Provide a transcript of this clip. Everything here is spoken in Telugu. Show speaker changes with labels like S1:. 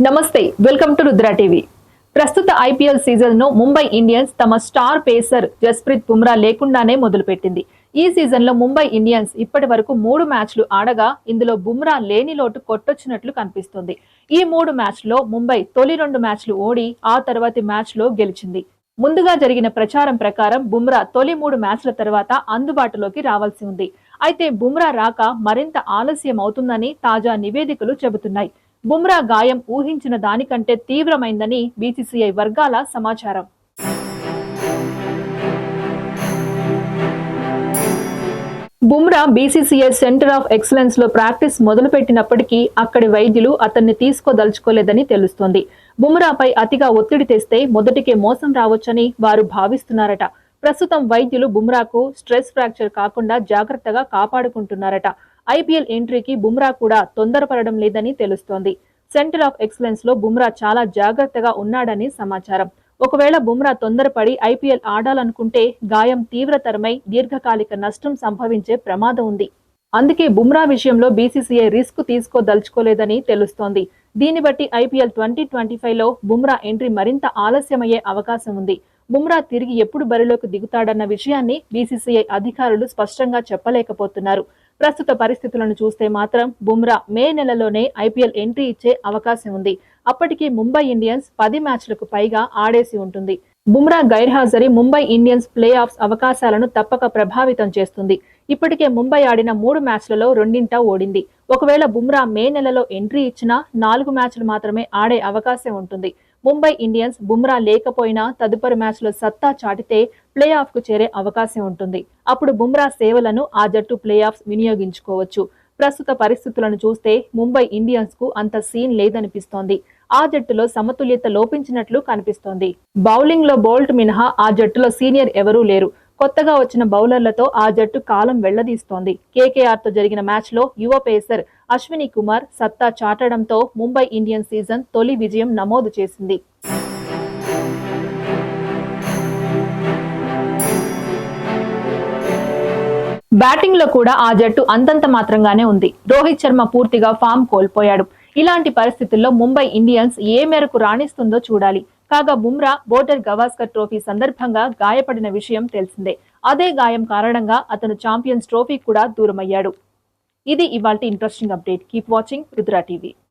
S1: నమస్తే వెల్కమ్ టు రుద్ర టీవీ. ప్రస్తుత ఐపీఎల్ సీజన్ను ముంబై ఇండియన్స్ తమ స్టార్ పేసర్ జస్ప్రీత్ బుమ్రా లేకుండానే మొదలుపెట్టింది. ఈ సీజన్లో ముంబై ఇండియన్స్ ఇప్పటి వరకు మూడు మ్యాచ్లు ఆడగా ఇందులో బుమ్రా లేని లోటు కొట్టొచ్చినట్లు కనిపిస్తుంది. ఈ మూడు మ్యాచ్లో ముంబై తొలి రెండు మ్యాచ్లు ఓడి ఆ తర్వాతి మ్యాచ్లో గెలిచింది. ముందుగా జరిగిన ప్రచారం ప్రకారం బుమ్రా తొలి మూడు మ్యాచ్ల తర్వాత అందుబాటులోకి రావాల్సి ఉంది. అయితే బుమ్రా రాక మరింత ఆలస్యం అవుతుందని తాజా నివేదికలు చెబుతున్నాయి. బుమ్రా గాయం ఊహించిన దానికంటే తీవ్రమైందని బీసీసీఐ వర్గాల సమాచారం. బుమ్రా బీసీసీఐ సెంటర్ ఆఫ్ ఎక్సలెన్స్లో ప్రాక్టీస్ మొదలుపెట్టినప్పటికీ అక్కడి వైద్యులు అతన్ని తీసుకోదలుచుకోలేదని తెలుస్తోంది. బుమ్రాపై అతిగా ఒత్తిడి తెస్తే మొదటికే మోసం రావచ్చని వారు భావిస్తున్నారట. ప్రస్తుతం వైద్యులు బుమ్రాకు స్ట్రెస్ ఫ్రాక్చర్ కాకుండా జాగ్రత్తగా కాపాడుకుంటున్నారట. ఐపీఎల్ ఎంట్రీకి బుమ్రా కూడా తొందరపడడం లేదని తెలుస్తోంది. సెంటర్ ఆఫ్ ఎక్సలెన్స్లో బుమ్రా చాలా జాగ్రత్తగా ఉన్నాడని సమాచారం. ఒకవేళ బుమ్రా తొందరపడి ఐపీఎల్ ఆడాలనుకుంటే గాయం తీవ్రతరమై దీర్ఘకాలిక నష్టం సంభవించే ప్రమాదం ఉంది. అందుకే బుమ్రా విషయంలో బీసీసీఐ రిస్క్ తీసుకోదలుచుకోలేదని తెలుస్తోంది. దీన్ని బట్టి ఐపీఎల్ ట్వంటీ ట్వంటీ ఫైవ్లో బుమ్రా ఎంట్రీ మరింత ఆలస్యమయ్యే అవకాశం ఉంది. బుమ్రా తిరిగి ఎప్పుడు బరిలోకి దిగుతాడన్న విషయాన్ని బీసీసీఐ అధికారులు స్పష్టంగా చెప్పలేకపోతున్నారు. ప్రస్తుత పరిస్థితులను చూస్తే మాత్రం బుమ్రా మే నెలలోనే ఐపీఎల్ ఎంట్రీ ఇచ్చే అవకాశం ఉంది. అప్పటికి ముంబై ఇండియన్స్ పది మ్యాచ్లకు పైగా ఆడేసి ఉంటుంది. బుమ్రా గైర్హాజరీ ముంబై ఇండియన్స్ ప్లే ఆఫ్స్ అవకాశాలను తప్పక ప్రభావితం చేస్తుంది. ఇప్పటికే ముంబై ఆడిన మూడు మ్యాచ్లలో రెండింటా ఓడింది. ఒకవేళ బుమ్రా మే నెలలో ఎంట్రీ ఇచ్చినా నాలుగు మ్యాచ్లు మాత్రమే ఆడే అవకాశం ఉంటుంది. ముంబై ఇండియన్స్ బుమ్రా లేకపోయినా తదుపరి మ్యాచ్లో సత్తా చాటితే ప్లే ఆఫ్కు చేరే అవకాశం ఉంటుంది. అప్పుడు బుమ్రా సేవలను ఆ జట్టు ప్లే ఆఫ్స్ వినియోగించుకోవచ్చు. ప్రస్తుత పరిస్థితులను చూస్తే ముంబై ఇండియన్స్కు అంత సీన్ లేదనిపిస్తోంది. ఆ జట్టులో సమతుల్యత లోపించినట్లు కనిపిస్తోంది. బౌలింగ్లో బోల్ట్ మినహా ఆ జట్టులో సీనియర్ ఎవరూ లేరు. కొత్తగా వచ్చిన బౌలర్లతో ఆ జట్టు కాలం వెళ్ళదీస్తోంది. కేకేఆర్తో జరిగిన మ్యాచ్లో యువ పేసర్ అశ్విని కుమార్ సత్తా చాటడంతో ముంబై ఇండియన్స్ సీజన్ తొలి విజయం నమోదు చేసింది. బ్యాటింగ్లో కూడా ఆ జట్టు అంతంత మాత్రంగానే ఉంది. రోహిత్ శర్మ పూర్తిగా ఫామ్ కోల్పోయాడు. ఇలాంటి పరిస్థితుల్లో ముంబై ఇండియన్స్ ఏ మేరకు రాణిస్తుందో చూడాలి. కాగా బుమ్రా బోర్డర్ గవాస్కర్ ట్రోఫీ సందర్భంగా గాయపడిన విషయం తెలిసిందే. అదే గాయం కారణంగా అతను ఛాంపియన్స్ ట్రోఫీ కూడా దూరమయ్యాడు. ఇది ఇవాళ interesting update. Keep watching Rudra TV.